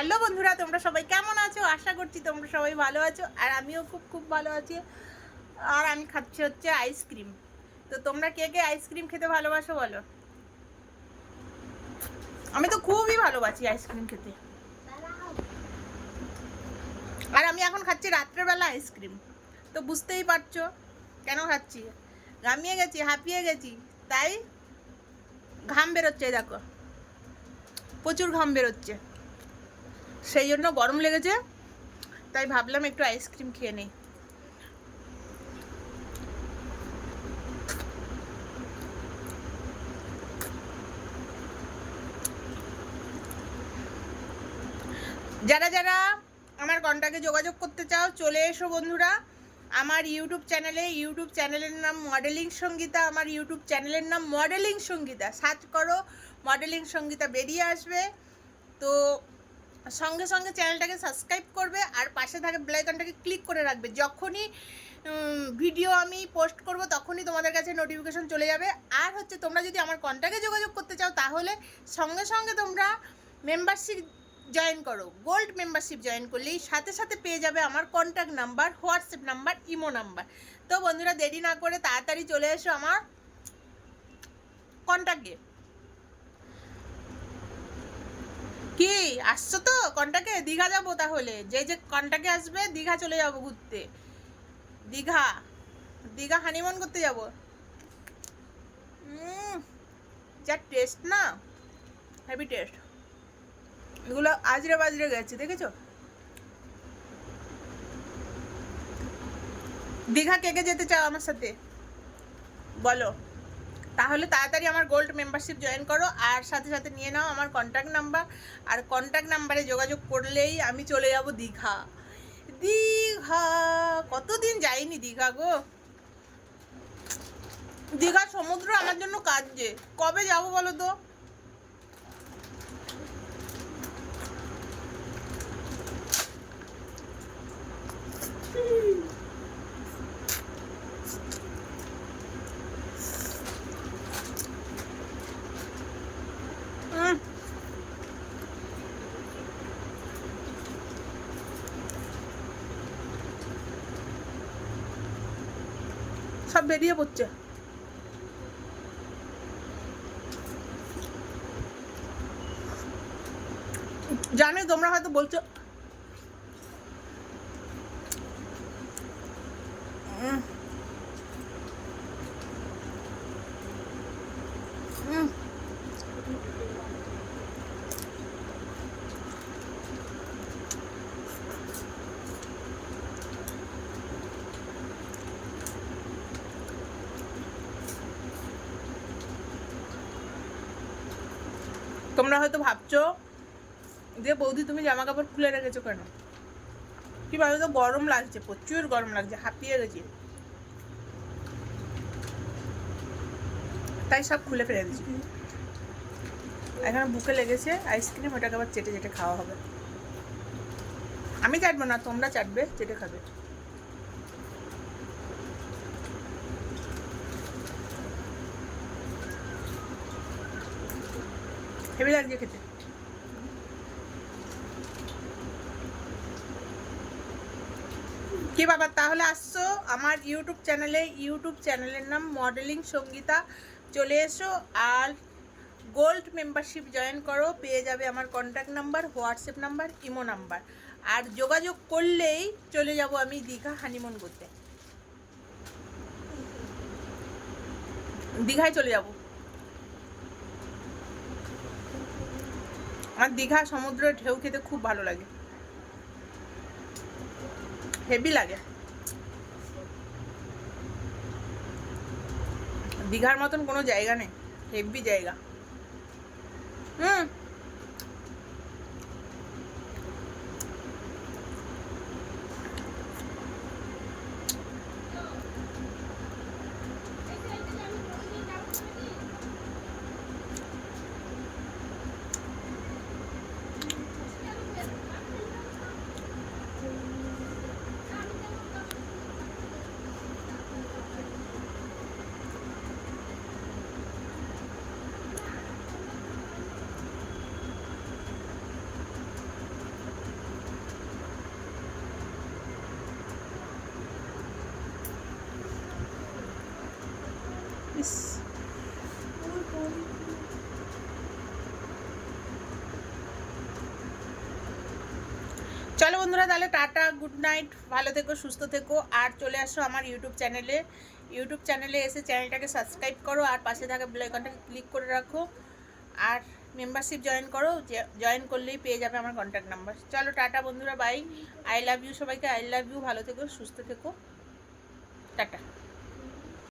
Hello বন্ধুরা, তোমরা সবাই কেমন আছো? আশা করছি তোমরা সবাই ভালো আছো, আর আমিও খুব খুব ভালো আছি। আর আমি খাচ্ছি হচ্ছে আইসক্রিম তো তোমরা কে কে আইসক্রিম খেতে ভালোবাসো বলো? আমি তো খুবই ভালোবাসি আইসক্রিম খেতে। আর আমি এখন খাচ্ছি রাত্রেবেলা আইসক্রিম তো বুঝতেই পারছ কেন খাচ্ছি? ঘামিয়ে গেছি, হাঁপিয়ে গেছি, তাই ঘাম বেরোচ্ছে দেখো। প্রচুর ঘাম বেরোচ্ছে। সেই জন্য গরম লেগেছে, তাই ভাবলাম একটু আইসক্রিম খেয়ে নেই। যারা যারা আমার কন্টাক্টে যোগাযোগ করতে চাও, চলে এসো বন্ধুরা। আমার ইউটিউব চ্যানেলে, ইউটিউব চ্যানেলের নাম মডেলিং সঙ্গীতা, আমার ইউটিউব চ্যানেলের নাম মডেলিং সঙ্গীতা। সার্চ করো, মডেলিং সঙ্গীতা বেরিয়ে আসবে। তো সঙ্গে সঙ্গে চ্যানেলটাকে সাবস্ক্রাইব করবে আর পাশে থাকা বেলাইকনটাকে ক্লিক করে রাখবে। যখনই ভিডিও আমি পোস্ট করব, তখনই তোমাদের কাছে নোটিফিকেশন চলে যাবে। আর হচ্ছে, তোমরা যদি আমার কন্ট্যাক্টে যোগাযোগ করতে চাও, তাহলে সঙ্গে সঙ্গে তোমরা মেম্বারশিপ জয়েন করো। গোল্ড মেম্বারশিপ জয়েন করলেই সাথে সাথে পেয়ে যাবে আমার contact number WhatsApp number imo number তো বন্ধুরা, দেরি না করে তাড়াতাড়ি চলে এসো আমার কন্ট্যাক্টে কি? আসছো তো? কন্টাকে? দীঘা যাব তাহলে। যে যে কন্টাকে আসবে, দীঘা চলে যাব ঘুরতে। দীঘা। দীঘা হানিমুন করতে যাব। যা টেস্ট না? হেভি টেস্ট এগুলো আজরে বাজরে গেছে, দেখেছ? দীঘা কে কে যেতে চাও আমার সাথে? বলো। তাহলে তাড়াতাড়ি আমার গোল্ড মেম্বারশিপ জয়েন করো, আর সাথে সাথে নিয়ে নাও আমার কন্ট্যাক্ট নাম্বার আর কন্ট্যাক্ট নাম্বারে যোগাযোগ করলেই আমি চলে যাব দীঘা। দীঘা, কতদিন যাইনি দীঘা গো? দীঘা সমুদ্র আমার জন্য কাজ যে, কবে যাব বলো তো উম। সব বেরিয়ে পড়ছে। জানি তোমরা হয়তো বলছো তোমরা হয়তো ভাবছ যে, বৌদি, তুমি জামা কাপড় খুলে রেখেছো কেন? কি ভাবে তো, গরম লাগছে, প্রচুর গরম লাগছে, হাঁপিয়ে গেছি। তাই সব খুলে ফেলে দিচ্ছি এখানে বুকে লেগেছে আইসক্রিম, ওটাকে আবার চেটে চেটে খাওয়া হবে। আমি চাটবো না, তোমরা চাটবে, চেটে খাবে। হেভি লাগছে খেতে। কি বাবা, তাহলে আসছো আমার ইউটিউব চ্যানেলে, ইউটিউব চ্যানেলের নাম মডেলিং সঙ্গীতা। চলে এসো আর গোল্ড মেম্বারশিপ জয়েন করো, পেয়ে যাবে আমার contact number, WhatsApp number, imo number. আর যোগাযোগ করলেই চলে যাব আমি দীঘা হানিমুন করতে দীঘায় চলে যাব। আর দীঘা সমুদ্রের ঢেউ খেতে খুব ভালো লাগে। হেভি লাগে। দীঘার মতন কোনো জায়গা নেই। হেভি জায়গা। হুম। ইস চলো বন্ধুরা, তাহলে টাটা, গুড নাইট, ভালো থেকো, সুস্থ থেকো, আর চলে আসো আমার ইউটিউব চ্যানেলে। ইউটিউব চ্যানেলে এসে চ্যানেলটাকে সাবস্ক্রাইব করো, আর পাশে থাকা আইকনটাকে ক্লিক করে রাখো, আর মেম্বারশিপ জয়েন করো জয়েন করলেই পেয়ে যাবে আমার কন্ট্যাক্ট নাম্বার চলো টাটা বন্ধুরা বাই আই লাভ ইউ সবাইকে আই লাভ ইউ ভালো থেকো, সুস্থ থেকো। টাটা।